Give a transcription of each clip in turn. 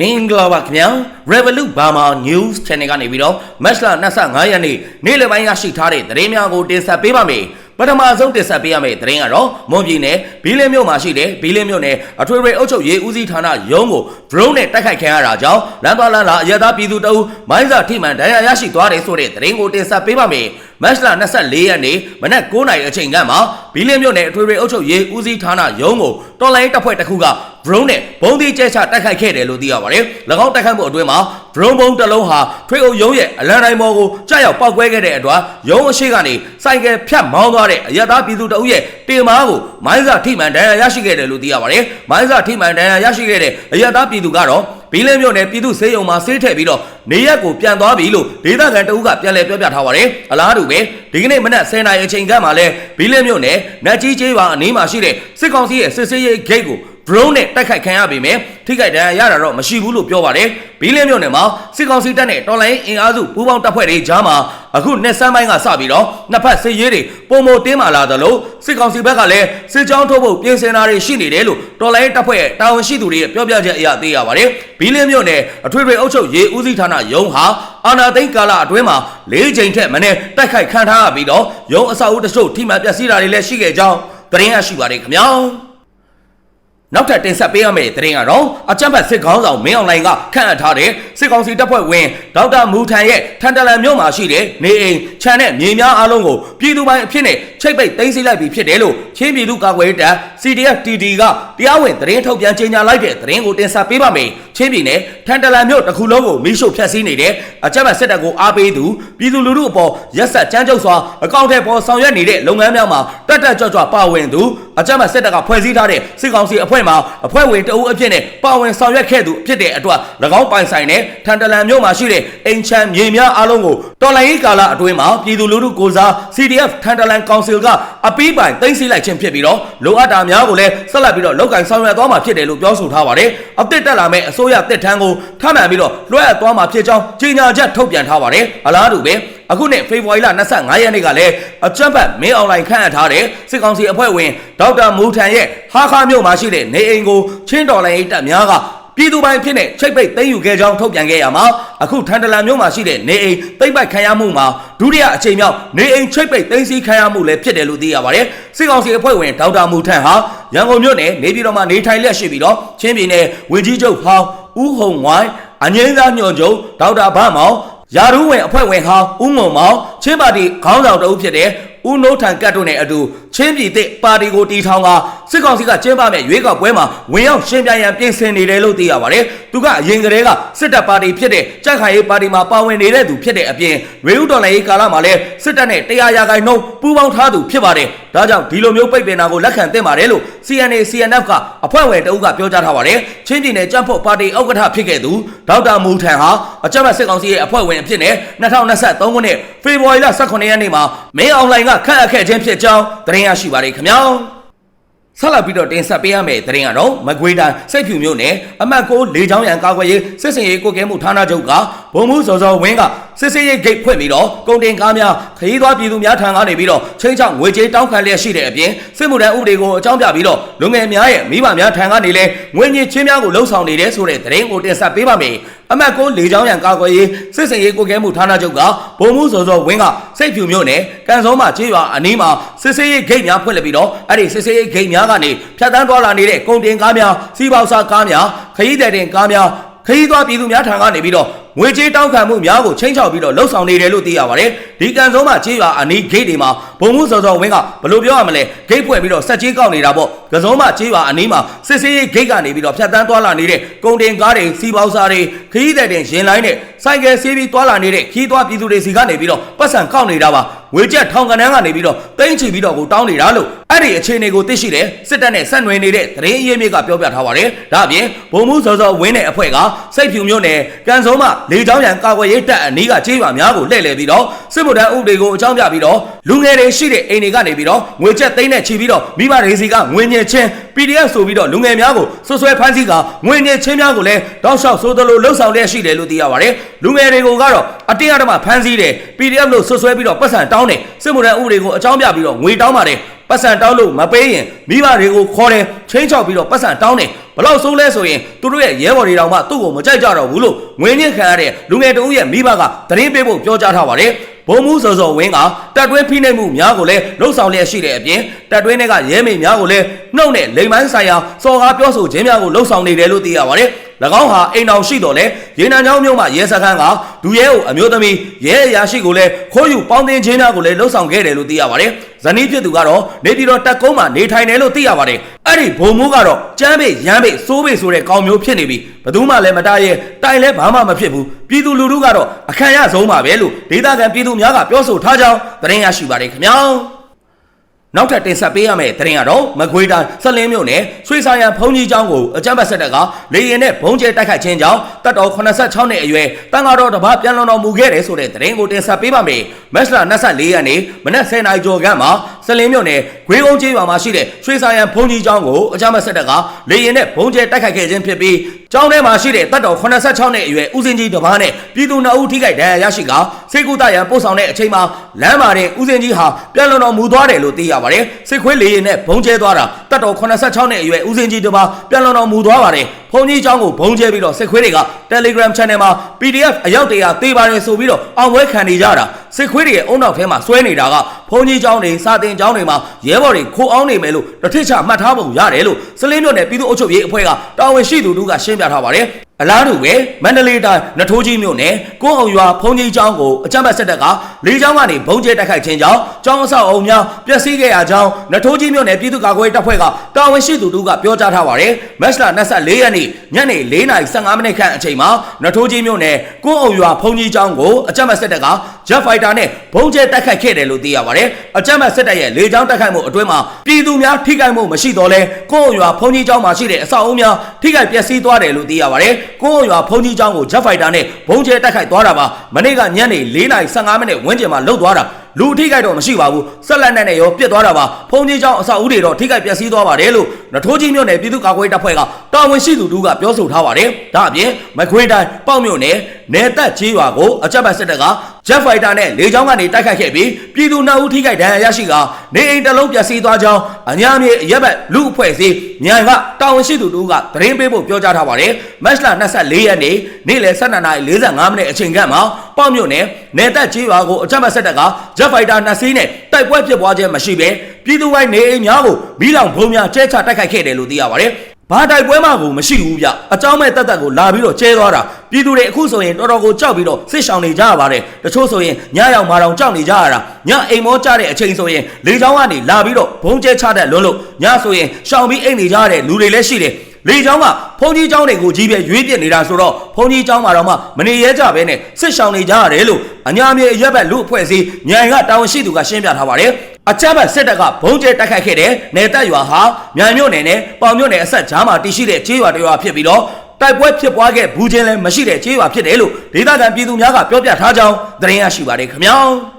မင်္ဂလာပါခင်ဗျာ Revolut Burma News Channel ကနေပြီးတော့မတ်လ25ရက်နေ့နေ့လယ်ပိုင်းရရှိထားတဲ့သတင်းများကိုတင်ဆက်ပေးပါမယ်ပထမဆုံးတင်ဆက်ပေးရမယ့်သတင်းကတော့မွန်ပြည်နယ်ဘီလင်းမြို့မှာရှိတဲ့ဘီလင်းမြို့နယ်အထွေထွေအုပ်ချုပ်ရေးဦးစီးဌာနရုံးကို drone နဲ့တိုက်ခိုက်ခံရတာကြောင့်လမ်းသွားလမ်းလာအရသာပြည်သူတအုပ်မိုင်းစာထိမှန်ဒဏ်ရာရရှိသွားတယ်ဆိုတဲ့သတင်းကိုတင်ဆက်ပေးပါမယ် မတ်လ24ရက်နေ့မနက်9:00နာရီအချိန်ကမှဘီလင်းမြို့နယ်အထွေထွေအုပ်ချုပ်ရေးဦးစီးဌာနရုံးကိုတော်လိုင်းတပ်ဖွဲ့တစ်ခုက drone နဲ့ဘုံဒီကျဲချတိုက်ခိုက်ခဲ့တယ်လို့သိရပါတယ်။၎င်းတိုက်ခိုက်မှုအတွင်းမှာ drone ဘုံတစ်လုံးဟာထွေအုပ်ရုံးရဲ့အလံတိုင်းပေါ်ကိုကြားရောက်ပောက်ကွဲခဲ့တဲ့အတွက်ရုံးအရှိကနေစိုက်ကယ်ဖြတ်မောင်းသွားတဲ့အရသာပြည်သူတအုပ်ရဲ့တင်မားကိုမိုင်းစာထိမှန်ဒဏ်ရာရရှိခဲ့တယ်လို့သိရပါတယ်။မိုင်းစာထိမှန်ဒဏ်ရာရရှိခဲ့တဲ့အရသာပြည်သူကတော့ ဘီလင်းမြို့နယ်ပြည်သူစေယုံမှာဆေးထည့်ပြီးတော့နေရက်ကိုပြန်သွားပြီလို့ဒေသခံတအုပ်ကပြန်လည်ပြောပြထားပါတယ်။အလားတူပဲဒီကနေ့မနက်10:00နာရီအချိန်ကမှလည်းဘီလင်းမြို့နယ်နတ်ကြီးကျေးရွာအနီးမှာရှိတဲ့စစ်ကောင်စီရဲ့စစ်ဆေးရေးဂိတ်ကို drone နဲ့တိုက်ခိုက်ခံရပေမဲ့ထိခိုက်ဒဏ်ရာရတာတော့မရှိဘူးလို့ပြောပါတယ်။ဘီလင်းမြို့နယ်မှာစစ်ကောင်စီတပ်နဲ့တော်လိုင်းအင်အားစုပူးပေါင်းတပ်ဖွဲ့တွေကြားမှာအခုနှစ်ဆန်းပိုင်းကစပြီးတော့နှစ်ဖက်စစ်ရေးတွေပုံမတင်းမာလာသလိုစစ်ကောင်စီဘက်ကလည်းစစ်ကြောင်းထုတ်ဖို့ပြင်ဆင်တာတွေရှိနေတယ်လို့တော်လိုင်းတပ်ဖွဲ့တာဝန်ရှိသူတွေရဲ့ပြောပြချက်အရသိရပါတယ်။ဘီလင်းမြို့နယ်အထွေထွေအုပ်ချုပ်ရေးဦးစီးဌာနရုံးဟာအာနာသိန်းကာလအတွင်းမှာ၄ချိန်ထက်မနည်းတိုက်ခိုက်ခံထားရပြီးတော့ရုံးအဆောက်အဦတချို့ထိမှန်ပျက်စီးတာတွေလည်းရှိခဲ့ကြောင်းသတင်းရရှိပါတယ်ခင်ဗျာ။ နောက်ထပ်တင်ဆက်ပေးရမယ့်သတင်းကတော့အကြံဖတ်စစ်ကောင်းဆောင်မင်းအောင်လှိုင်ကခန့်အပ်ထားတဲ့စစ်ကောင်စီတပ်ဖွဲ့ဝင်ဒေါက်တာမူထန်ရဲ့ထန်တလန်မြို့မှာရှိတဲ့နေအိမ်ခြံနဲ့မြေများအားလုံးကိုပြည်သူပိုင်းအဖြစ်နဲ့ချိတ်ပိတ်သိမ်းဆည်းလိုက်ပြီးဖြစ်တယ်လို့ချင်းပြည်သူ့ကာကွယ်ရေးတပ် CDF TD ကတရားဝင်သတင်းထုတ်ပြန်ကြေညာလိုက်တဲ့သတင်းကိုတင်ဆက်ပေးပါမယ်ချင်းပြည်နယ်ထန်တလန်မြို့တစ်ခုလုံးကိုမိရှုဖျက်ဆီးနေတဲ့အကြံဖတ်စစ်တပ်ကိုအားပေးသူပြည်သူလူထုအပေါ်ရက်ဆက်ကြမ်းကြုတ်စွာအကောင့်ထဲပေါ်ဆောင်ရွက်နေတဲ့လုပ်ငန်းများမှာတက်တက်ကြွကြွပါဝင်သူအကြမ်းဖတ်စစ်တပ်ကဖွဲ့စည်းထားတဲ့စစ်ကောင်စီအဖွဲ့မှာအဖွဲ့ဝင်တအုပ်အဖြစ်နဲ့ပါဝင်ဆောင်ရွက်ခဲ့သူဖြစ်တဲ့အတွက်၎င်းပိုင်ဆိုင်တဲ့ထန်တလန်မြို့မှာရှိတဲ့အင်ချမ်းမြေများအားလုံးကိုတော်လိုင်းရေးကာလအတွင်းမှာပြည်သူလူထုကိုစား CDF ထန်တလန်ကောင်စီကအပီးပိုင်သိမ်းဆည်းလိုက်ခြင်းဖြစ်ပြီးတော့လိုအပ်တာများကိုလည်းဆက်လက်ပြီးတော့လောက်ကင်ဆောင်ရွက်သွားမှာဖြစ်တယ်လို့ပြောဆိုထားပါတယ်။အသစ်တက်လာမဲ့အစိုးရတစ်ထန်းကိုထပ်မံပြီးတော့လွှဲအပ်သွားမှာဖြစ်ကြောင်းကြေညာချက်ထုတ်ပြန်ထားပါတယ်။အလားတူပဲ အခုနှစ်ဖေဖော်ဝါရီလ25ရက်နေ့ကလည်းအကြံဖတ်မင်းအွန်လိုင်းခန့်အပ်ထားတဲ့စစ်ကောင်စီအဖွဲ့ဝင်ဒေါက်တာမူထန်ရဲ့ဟာခါမြို့မှာရှိတဲ့နေအိမ်ကိုချင်းတော်လိုင်းရေးတပ်များကပြည်သူပိုင်းဖြစ်တဲ့ချိတ်ပိတ်သိမ်းယူခဲ့ကြောင်းထုတ်ပြန်ခဲ့ရမှာအခုထန်တလန်မြို့မှာရှိတဲ့နေအိမ်သိမ်းပိုက်ခံရမှုမှာဒုတိယအချိန်မြောက်နေအိမ်ချိတ်ပိတ်သိမ်းဆည်းခံရမှုလည်းဖြစ်တယ်လို့သိရပါတယ်စစ်ကောင်စီအဖွဲ့ဝင်ဒေါက်တာမူထန်ဟာရန်ကုန်မြို့နယ်နေပြည်တော်မှာနေထိုင်လျက်ရှိပြီးတော့ချင်းပြည်နယ်ဝေကြီးချုပ်ဟောင်းဦးဟုံဝိုင်းအငိမ့်သားညွန့်ချုပ်ဒေါက်တာဗမောင် ယာရုဝင်အဖွဲ့ဝင်ဟောင်းဦးငုံမောင်ချင်းပါတီခေါင်းဆောင်တအုပ်ဖြစ်တဲ့ဦးနိုးထန်ကတ်တို့နဲ့အတူ ချင်းပြည်သစ်ပါတီကိုတီထောင်ကစစ်ကောင်စီကကျင်းပမဲ့ရွေးကောက်ပွဲမှာဝင်ရောက်ရှင်းပြရန်ပြင်ဆင်နေတယ်လို့သိရပါတယ်။သူကအရင်ကတည်းကစစ်တပ်ပါတီဖြစ်တဲ့ကြက်ခိုင်ရေးပါတီမှာပါဝင်နေတဲ့သူဖြစ်တဲ့အပြင်ရွေးဥတော်လှန်ရေးကာလမှာလည်းစစ်တပ်နဲ့တရားရာဂိုင်နှုန်းပူးပေါင်းထားသူဖြစ်ပါတယ်။ဒါကြောင့်ဒီလိုမျိုးပိတ်ပင်တာကိုလက်ခံသင့်ပါတယ်လို့ CNA CNF ကအဖွဲ့ဝင်တအုပ်ကပြောကြားထားပါတယ်။ချင်းပြည်နယ်ကြံ့ဖို့ပါတီဥက္ကဋ္ဌဖြစ်ခဲ့သူဒေါက်တာမူထန်ဟာအကြမ်းဖက်စစ်ကောင်စီရဲ့အဖွဲ့ဝင်အဖြစ်နဲ့2023ခုနှစ်ဖေဖော်ဝါရီလ18ရက်နေ့မှာမင်းအောင်လှိုင်ကခန့်အပ်ခဲ့ခြင်းဖြစ်ကြောင်းသတင်းရရှိပါတယ်ခင်ဗျာ။ဆက်လက်ပြီးတော့တင်ဆက်ပေးရမယ့်သတင်းကတော့မကွေးတိုင်းစိတ်ဖြူမြို့နယ်အမှတ်6လေချောင်းရံကာကွယ်ရေးစစ်စင်ရေးကိုကဲမှုဌာနချုပ်ကဘုံမှုစောစောဝင်းက စစ်စေးရေးဂိတ်ဖွင့်ပြီးတော့ကုန်တင်ကားများခရီးသွားပြည်သူများထံကနေပြီးတော့ချင်းချောင်းငွေကြေးတောင်းခံလျက်ရှိတဲ့အပြင်စစ်မှုထမ်းဥပဒေကိုအကြောင်းပြပြီးတော့လူငယ်များရဲ့မိဘများထံကနေလည်းငွေညစ်ချင်းများကိုလှုံ့ဆော်နေတယ်ဆိုတဲ့သတင်းကိုတင်ဆက်ပေးပါမယ်အမှတ်6လေချောင်းရံကာကွယ်ရေးစစ်စင်ရေးကိုကဲမှုဌာနချုပ်ကဘုံမှုစောစောဝင်းကစိတ်ဖြူမြို့နယ်ကန်စောမှာကျေးရွာအနီးမှာစစ်စေးရေးဂိတ်များဖွင့်လှစ်ပြီးတော့အဲ့ဒီစစ်စေးရေးဂိတ်များကနေဖြတ်တန်းသွားလာနေတဲ့ကုန်တင်ကားများစီးပေါက်စားကားများခရီးသည်တင်ကားများခရီးသွားပြည်သူများထံကနေပြီးတော့ ငွေကြေးတောင်းခံမှုများကိုချင်းချောက်ပြီးတော့လှုပ်ဆောင်နေတယ်လို့သိရပါတယ်။ဒီကန်စုံးမှာကြေးရွာအနီးဂိတ်တွေမှာဘုံမှုစောစောဝင်းကဘယ်လိုပြောရမလဲဂိတ်ဖွင့်ပြီးတော့ဆက်ကြေးကောက်နေတာပေါ့။ကစုံးမှာကြေးရွာအနီးမှာစစ်စေးဂိတ်ကနေပြီးတော့ဖြတ်တန်းသွားလာနေတဲ့ကုန်တင်ကားတွေစီးပေါက်စားတွေခရီးသည်တင်ရင်လိုင်းနဲ့စိုက်ကယ်ဆေးပြီးသွားလာနေတဲ့ခီးသွားပြည်သူတွေစီကနေပြီးတော့ပတ်စံကောက်နေတာပါ။ ငွေကျက်ထောင်ကနန်းကနေပြီးတော့တိမ့်ချီပြီးတော့ကိုတောင်းနေတာလို့အဲ့ဒီအခြေအနေကိုသိရှိတယ်စစ်တပ်နဲ့ဆက်နွယ်နေတဲ့သတင်းအရင်းမြစ်ကပြောပြထားပါတယ်။ဒါအပြင်ဘုံမှုစောစောဝင်းတဲ့အဖွဲ့ကစိတ်ဖြူမျိုးနဲ့ကန်စုံးမှာလေချောင်းရံကာကွယ်ရေးတပ်အနီးကကြေးရွာများကိုလှည့်လည်ပြီးတော့စစ်မှုထမ်းဥပဒေကိုအကြောင်းပြပြီးတော့လူငယ်တွေရှိတဲ့အိမ်တွေကနေပြီးတော့ငွေကျက်သိန်းနဲ့ချီပြီးတော့မိဘတွေစီကငွေညင်ချင်း PDF ဆိုပြီးတော့လူငယ်များကိုဆွဆွဲဖမ်းဆီးကငွေညင်ချင်းများကိုလည်းတောက်လျှောက်ဆိုသလိုလှုပ်ဆောင်လျက်ရှိတယ်လို့သိရပါတယ်။လူငယ်တွေကိုကတော့အတင်းအဓမ္မဖမ်းဆီးတယ် PDF လို့ဆွဆွဲပြီးတော့ပတ်စံတောင်းတယ်စစ်မှုထမ်းဥပဒေကိုအကြောင်းပြပြီးတော့ငွေတောင်းပါတယ်ပတ်စံတောင်းလို့မပေးရင်မိဘတွေကိုခေါ်တယ်ချင်းချောက်ပြီးတော့ပတ်စံတောင်းတယ်ဘလောက်ဆိုးလဲဆိုရင်သူတို့ရဲ့ရဲဘော်တွေတောင်မှသူ့ကိုမကြိုက်ကြတော့ဘူးလို့ငွေညစ်ခံရတဲ့လူငယ်တဦးရဲ့မိဘကသတင်းပေးဖို့ပြောကြားထားပါတယ် ဘုံမှုစောစောဝင်းကတက်တွင်းဖိနှိပ်မှုများကိုလည်းလှုပ်ဆောင်လျက်ရှိတဲ့အပြင်တက်တွင်းတွေကရဲမေများကိုလည်းနှုတ်နဲ့လိမ်မိုင်းဆိုင်ရာစော်ကားပြောဆိုခြင်းများကိုလှုပ်ဆောင်နေတယ်လို့သိရပါတယ်၎ င်းဟာအိမ်တော်ရှိတော်လဲရေနံချောင်းမြို့မှာရဲစခန်းကဒူရဲကိုအမျိုးသမီးရဲအရာရှိကိုလည်းခိုးယူပေါင်းတင်ခြင်းများကိုလည်းလှုပ်ဆောင်ခဲ့တယ်လို့သိရပါတယ်ဇနီးဖြစ်သူကတော့နေပြည်တော်တက်ကုန်းမှာနေထိုင်တယ်လို့သိရပါတယ်အဲ့ဒီဘုံမိုးကတော့ကြမ်းပေရမ်းပေစိုးပေဆိုတဲ့ကောင်မျိုးဖြစ်နေပြီဘယ်သူမှလည်းမတားရဲတိုင်လဲဘာမှမဖြစ်ဘူးပြည်သူလူထုကတော့အခမ်းရဆုံးပါပဲလို့ဒေသခံပြည်သူများကပြောဆိုထားကြောင်းသတင်းရရှိပါတယ်ခင်ဗျာ နောက်ထပ်တင်ဆက်ပေးရမယ့်သတင်းကတော့မကွေးတိုင်းဆက်လင်းမြို့နယ်ဆွေဆိုင်ရန်ဘုံကြီးကျောင်းကိုအကြမ်းဖက်ဆက်တပ်ကလေရင်နဲ့ဘုံကျဲတိုက်ခိုက်ခြင်းကြောင့်တပ်တော်86နှစ်အရွယ်တန်ဃာတော်တစ်ပါးပြန်လွန်တော်မူခဲ့တယ်ဆိုတဲ့သတင်းကိုတင်ဆက်ပေးပါမယ်။မက်စလာ24ရက်နေ့မနက်10:00နာရီကျော်ခန့်မှာ ဆက်လင်းမြို့နယ်ဂွေးကုန်းကျေးရွာမှာရှိတဲ့ဆွေဆိုင်ရန်ဘုံကြီးကျောင်းကိုအကြမ်းဖက်ဆက်တပ်ကလေရင်နဲ့ဘုံကျဲတိုက်ခိုက်ခဲ့ခြင်းဖြစ်ပြီးကျောင်းထဲမှာရှိတဲ့တပ်တော်86နှစ်အရွယ်ဦးစင်ကြီးတစ်ပါးနဲ့ပြည်သူနှစ်ဦးထိခိုက်ဒဏ်ရာရရှိကစေကူတရန်ပို့ဆောင်တဲ့အချိန်မှာလမ်းမှာတဲ့ဦးစင်ကြီးဟာပြန်လွန်တော်မူသွားတယ်လို့သိရပါတယ်။စစ်ခွေးလေရင်နဲ့ဘုံကျဲသွားတာတပ်တော်86နှစ်အရွယ်ဦးစင်ကြီးတစ်ပါးပြန်လွန်တော်မူသွားပါတယ်။ဘုံကြီးကျောင်းကိုဘုံကျဲပြီးတော့စစ်ခွေးတွေက Telegram Channel မှာ PDF အယောက်တရာသေးပါတယ်ဆိုပြီးတော့အောင်ပွဲခံနေကြတာစစ်ခွေးတွေရဲ့အုံနောက်ထဲမှာဆွဲနေတာက ဘုံကြီးကျောင်းတွေစာတင်ကျောင်းတွေမှာရဲဘော်တွေခိုးအောင်နေမယ်လို့တစ်ထစ်ချမှတ်ထားပုံရတယ်လို့စလင်းမြို့နယ်ပြည်သူ့အုပ်ချုပ်ရေးအဖွဲ့ကတာဝန်ရှိသူတို့ကရှင်းပြထားပါတယ်အလားတူပဲမန္တလေးတိုင်းနထိုးကြီးမြို့နယ်ကိုအောင်ရွာဖုန်ကြီးကျောင်းကိုအကြမ်းဖက်စစ်တပ်ကလေးကျောင်းကနေဘုံကျဲတိုက်ခိုက်ခြင်းကြောင့်ကျောင်းအဆောက်အအုံများပျက်စီးခဲ့ရကြောင်းနထိုးကြီးမြို့နယ်ပြည်သူ့ကာကွယ်ရေးတပ်ဖွဲ့ကတာဝန်ရှိသူတို့ကပြောကြားထားပါတယ်မက်စလာ24ရက်နေ့ညနေ4:15မိနစ်ခန့်အချိန်မှာနထိုးကြီးမြို့နယ်ကိုအောင်ရွာဖုန်ကြီးကျောင်းကိုအကြမ်းဖက်စစ်တပ်က Jet Fighter နဲ့ဘုံကျဲတိုက်ခိုက်ခဲ့တယ်လို့သိရပါတယ်အကြမ်းဖက်စစ်တပ်ရဲ့လေကြောင်းတိုက်ခိုက်မှုအတွင်းမှာပြည်သူများထိခိုက်မှုမရှိတော့လဲကိုအောင်ရွာဖုန်ကြီးကျောင်းမှာရှိတဲ့အဆောက်အအုံများထိခိုက်ပျက်စီးသွားတယ်လို့သိရပါတယ်ကိုအောင်ရွာဖုန်ကြီးကျောင်းကို Jet Fighter နဲ့ဘုံကျဲတိုက်ခိုက်သွားတာပါမနေ့ကညနေ4:15မိနစ်ဝန်းကျင်မှာလှုပ်သွားတာလူအထိခိုက်တော့မရှိပါဘူးဆက်လက်နဲ့နဲ့ရောပြစ်သွားတာပါဖုန်ကြီးကျောင်းအဆောက်အဦတွေတော့ထိခိုက်ပျက်စီးသွားပါတယ်လို့နထိုးကြီးမြို့နယ်ပြည်သူ့ကာကွယ်ရေးတပ်ဖွဲ့ကတာဝန်ရှိသူတို့ကပြောဆိုထားပါတယ်ဒါအပြင်မကွေးတိုင်းပေါ့မြို့နယ်နေသက်ကြီးရွာကိုအကြမ်းဖက်စစ်တပ်က Jet Fighter နဲ့လေကြောင်းကနေတိုက်ခိုက်ခဲ့ပြီးပြည်သူနှစ်ဦးထိခိုက်ဒဏ်ရာရရှိကနေအိမ်တစ်လုံးပျက်စီးသွားကြောင်းအညာမြေအရက်ဘက်လူအဖွဲ့အစည်းမြန်ကတာဝန်ရှိသူတို့ကသတင်းပေးဖို့ပြောကြားထားပါတယ်။မတ်လ24ရက်နေ့နေ့လယ်12:45မိနစ်အချိန်ခန့်မှာ ပေါ့မြို့နယ်နယ်တပ်ကြီးရွာကိုအကြမ်းဖက်ဆက်တက်ကဂျက်ဖိုက်တာ2စီးနဲ့တိုက်ပွဲဖြစ်ပွားခြင်းမရှိဘဲပြည်သူ့ဝိုင်းနေအိမ်များကိုမီးလောင်ဘုံများကျဲချတိုက်ခိုက်ခဲ့တယ်လို့သိရပါတယ်ဘာတိုက်ပွဲမှကိုမရှိဘူးဗျအကြောင်းမဲ့တက်တက်ကိုလာပြီးတော့ကျဲသွားတာပြည်သူတွေအခုဆိုရင်တော်တော်ကိုကြောက်ပြီးတော့စစ်ရှောင်နေကြရပါတယ်တချို့ဆိုရင်ညရောက်မာတောင်ကြောက်နေကြရတာညအိမ်မောကြတဲ့အချိန်ဆိုရင်လေချောင်းကနေလာပြီးတော့ဘုံကျဲချတဲ့လွန်းလို့ညဆိုရင်ရှောင်ပြီးအိမ်နေကြတဲ့လူတွေလည်းရှိတယ် လေချောင်းကဘုံကြီးချောင်းတွေကိုကြီးပြဲရွေးပြစ်နေတာဆိုတော့ဘုံကြီးချောင်းမှာတော့မှမနေရဲကြဘဲနဲ့စစ်ရှောင်နေကြရတယ်လို့အညာမြေအရက်ဘက်လူအဖွဲ့အစည်းညံကတာဝန်ရှိသူကရှင်းပြထားပါတယ်အကြမ်းဖက်စစ်တပ်ကဘုံကျဲတိုက်ခိုက်ခဲ့တဲ့နယ်တပ်ရွာဟာမြန်မြို့နယ်နဲ့ပေါင်မြို့နယ်အဆက်ကြားမှာတည်ရှိတဲ့ခြေရွာတရွာဖြစ်ပြီးတော့တိုက်ပွဲဖြစ်ပွားခဲ့ဘူးချင်းလည်းမရှိတဲ့ခြေရွာဖြစ်တယ်လို့ဒေသခံပြည်သူများကပြောပြထားကြောင်းသတင်းရရှိပါတယ်ခင်ဗျာ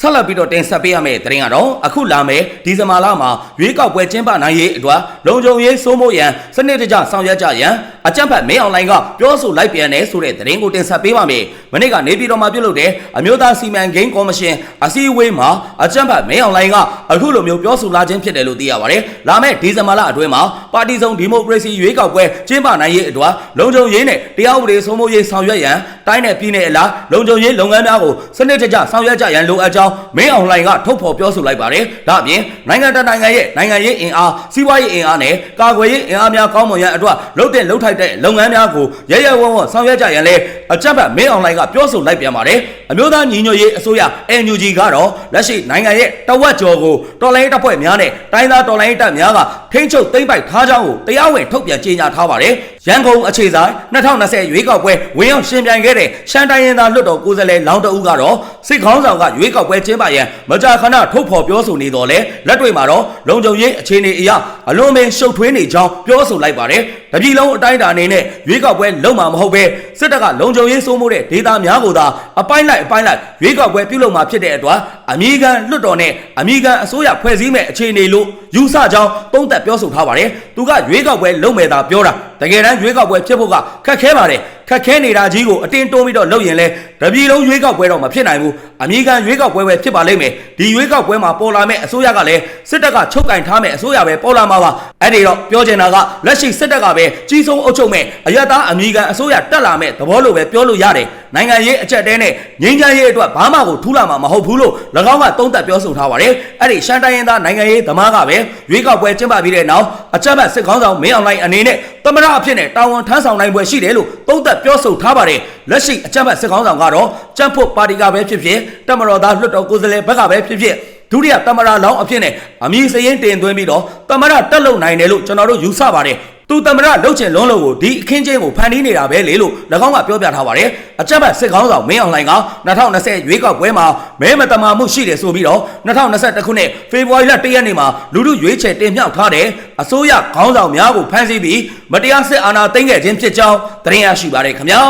ဆက်လက်ပြီးတော့တင်ဆက်ပေးရမယ့်သတင်းကတော့အခုလာမယ့်ဒီဇင်ဘာလမှာရွေးကောက်ပွဲကျင်းပနိုင်ရေးအတွက်လုံခြုံရေးစိုးမိုးရန်စနစ်တကျဆောင်ရွက်ကြရန် အကြံဖတ်မင်းအွန်လိုင်းကပြောဆိုလိုက်ပြန်တယ်ဆိုတဲ့သတင်းကိုတင်ဆက်ပေးပါမယ်။မနေ့ကနေပြည်တော်မှာပြုလုပ်တဲ့အမျိုးသားစီမံကိန်းကော်မရှင်အစည်းအဝေးမှာအကြံဖတ်မင်းအွန်လိုင်းကအခုလိုမျိုးပြောဆိုလာခြင်းဖြစ်တယ်လို့သိရပါတယ်။လာမယ့်ဒီဇင်ဘာလအတွင်းမှာပါတီစုံဒီမိုကရေစီရွေးကောက်ပွဲကျင်းပနိုင်ရေးအတွက်လုံခြုံရေးနဲ့တရားဥပဒေစိုးမိုးရေးဆောင်ရွက်ရန်တိုင်းနယ်ပြည်နယ်အလားလုံခြုံရေးလုပ်ငန်းများကိုစနစ်တကျဆောင်ရွက်ကြရန်လိုအပ်ကြောင်းမင်းအွန်လိုင်းကထုတ်ဖော်ပြောဆိုလိုက်ပါတယ်။ဒါအပြင်နိုင်ငံတကာနိုင်ငံရဲ့နိုင်ငံရေးအင်အားစီးပွားရေးအင်အားနဲ့ကာကွယ်ရေးအင်အားများကောင်းမွန်ရန်အတွက်လှုပ်တဲ့လှုပ်ထိုက်တဲ့လုပ်ငန်းများကိုရရဝဝဆောင်ရွက်ကြရန်လဲအကြမ်းဖက်မင်းအွန်လိုင်းကပြောဆိုလိုက်ပြန်ပါတယ်။အမျိုးသားညီညွတ်ရေးအစိုးရ NUG ကတော့လက်ရှိနိုင်ငံရဲ့တဝက်ကျော်ကိုတော်လိုင်းတပ်ဖွဲ့များနဲ့တိုင်းသားတော်လိုင်းတပ်များကထိန်းချုပ်သိမ်းပိုက်ထားကြောင်းကိုတရားဝင်ထုတ်ပြန်ကြေညာထားပါတယ်။ ရန်ကုန်အခြေဆိုင်2020ရွေးကောက်ပွဲဝင်ရောက်ရှင်ပြိုင်ခဲ့တဲ့ရှမ်းတိုင်းရင်းသားလွှတ်တော်ကိုယ်စားလှယ်လောင်းတဦးကတော့စစ်ခေါင်းဆောင်ကရွေးကောက်ပွဲကျင်းပရန်မကြာခဏထုတ်ဖော်ပြောဆိုနေတော့လဲလက်တွေ့မှာတော့လုံခြုံရေးအခြေအနေအရအလွန်ပင်ရှုပ်ထွေးနေကြောင်းပြောဆိုလိုက်ပါတယ်။တပြည်လုံးအတိုင်းအတာအနေနဲ့ရွေးကောက်ပွဲလုံးမှာမဟုတ်ပဲစစ်တပ်ကလုံခြုံရေးစိုးမိုးတဲ့ဒေသများကိုသာအပိုင်းလိုက်အပိုင်းလိုက်ရွေးကောက်ပွဲပြုလုပ်မှာဖြစ်တဲ့အတွက်အမေရိကန်လွှတ်တော်နဲ့အမေရိကန်အစိုးရဖွဲ့စည်းမဲ့အခြေအနေလို့ယူဆကြောင်းသုံးသပ်ပြောဆိုထားပါတယ်။သူကရွေးကောက်ပွဲလုပ်မယ်သာပြောတာတကယ်တမ်းရွေးကောက်ပွဲဖြစ်ဖို့ကခက်ခဲပါတယ်ခက်ခဲနေတာကြီးကိုအတင်းတိုးပြီးတော့လုပ်ရင်လဲတပြည်လုံးရွေးကောက်ပွဲတော့မဖြစ်နိုင်ဘူးအမေရိကန်ရွေးကောက်ပွဲပဲဖြစ်ပါလိမ့်မယ်ဒီရွေးကောက်ပွဲမှာပေါ်လာမဲ့အစိုးရကလည်းစစ်တပ်ကချုပ်ကင်ထားမဲ့အစိုးရပဲပေါ်လာမှာပါအဲ့ဒီတော့ပြောချင်တာကလက်ရှိစစ်တပ်ကပဲကြီးဆုံးအုပ်ချုပ်မဲ့အရတားအမေရိကန်အစိုးရတက်လာမဲ့သဘောလိုပဲပြောလို့ရတယ်နိုင်ငံရေးအချက်တဲနဲ့ငြိမ်းချမ်းရေးအတွက်ဘာမှကိုထူးလာမှာမဟုတ်ဘူးလို့၎င်းကသုံးသပ်ပြောဆိုထားပါတယ်အဲ့ဒီရှမ်းတိုင်းရင်းသားနိုင်ငံရေးသမားကပဲရွေးကောက်ပွဲကျင်းပပြီးတဲ့နောက်အကြမ်းဖက်စစ်ခေါင်းဆောင်မင်းအောင်လှိုင်အနေနဲ့သမရအဖြစ်နဲ့တာဝန်ထမ်းဆောင်နိုင်ပွဲရှိတယ်လို့သုံးသပ်ပြောဆိုထားပါတယ်လက်ရှိအကြမ်းဖက်စစ်ခေါင်းဆောင်ကတော့ကြံ့ဖို့ပါတီကပဲဖြစ်ဖြစ်တမတော်သားလွှတ်တော်ကိုယ်စားလှယ်ဘက်ကပဲဖြစ်ဖြစ်ဒုတိယတမရလောင်းအဖြစ်နဲ့အမည်စရင်တင်သွင်းပြီးတော့တမရတက်လုံနိုင်တယ်လို့ကျွန်တော်တို့ယူဆပါတယ် သူတမရလှုပ်ချင်လုံးလုံးကိုဒီအခင်းချင်းကိုဖန်တီးနေတာပဲလေလို့၎င်းကပြောပြထားပါတယ်အကြမ်းဖက်စစ်ခေါင်းဆောင်မင်းအောင်လှိုင်က2020ရွေးကောက်ပွဲမှာမဲမတမာမှုရှိတယ်ဆိုပြီးတော့2021ခုနှစ်ဖေဖော်ဝါရီလ1ရက်နေ့မှာလူလူရွေးချယ်တင်မြှောက်ထားတဲ့အစိုးရခေါင်းဆောင်များကိုဖမ်းဆီးပြီးမတရားစစ်အာဏာသိမ်းခဲ့ခြင်းဖြစ်ကြောင်းသတင်းရရှိပါတယ်ခင်ဗျာ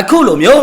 အခုလိုမျိုး